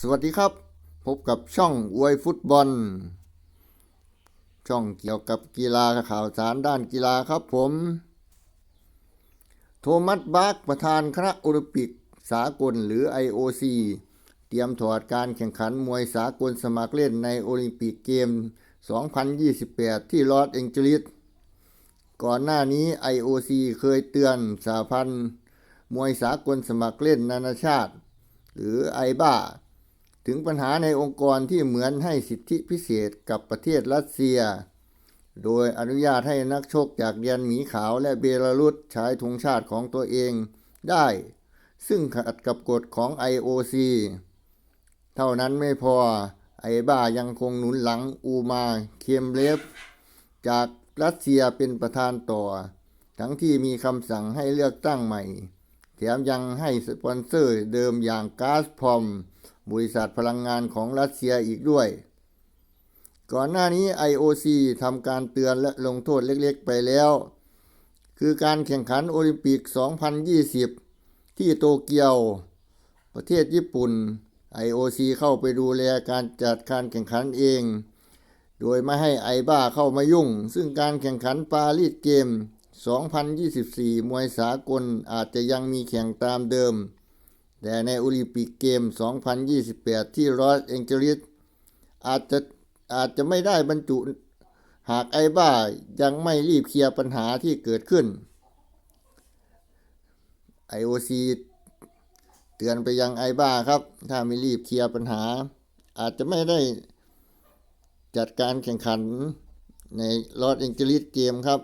สวัสดีครับ พบกับช่องอวยฟุตบอล ช่องเกี่ยวกับกีฬาข่าวสารด้านกีฬาครับผม โทมัสบาร์กประธานคณะโอลิมปิกสากลหรือ IOC เตรียมถอดการแข่งขันมวยสากลสมัครเล่นในโอลิมปิกเกม 2028 ที่ลอสแองเจลิสก่อนหน้านี้ IOC เคยเตือนสหพันธ์มวยสากลสมัครเล่นนานาชาติ หรือไอบ้า ถึงปัญหาในองค์กรที่เหมือนให้สิทธิพิเศษกับประเทศรัสเซีย โดยอนุญาตให้นักชกจากเดียนหมีขาวและเบลารุสใช้ธงชาติของตัวเองได้ ซึ่งขัดกับกฎของ IOC เท่านั้นไม่พอ ไอบ้ายังคงหนุนหลังอูมาเคมเลฟจากรัสเซียเป็นประธานต่อ ทั้งที่มีคำสั่งให้เลือกตั้งใหม่ แถมยังให้สปอนเซอร์เดิมอย่างก๊าซพอม บริษัทพลังงานของรัสเซียอีกด้วย ก่อนหน้านี้ IOC ทำการเตือนและลงโทษเล็กๆไปแล้ว คือการแข่งขันโอลิมปิก 2020 ที่โตเกียว ประเทศญี่ปุ่น IOC เข้าไปดูแลการจัดการแข่งขันเอง โดยไม่ให้ไอบ้าเข้ามายุ่ง ซึ่งการแข่งขันปารีสเกม 2024 มวยสากลอาจจะยังมีแข่งตามเดิม แต่ในโอลิมปิกเกม 2028 ที่ลอสแองเจลิสอาจจะอาจจะไม่ได้บรรจุหากไอบ้ายังไม่รีบเคลียร์ปัญหาที่เกิดขึ้น IOC เตือนไปยังไอบ้าครับ ถ้าไม่รีบเคลียร์ปัญหา อาจจะไม่ได้จัดการแข่งขันในลอสแองเจลิสเกมครับ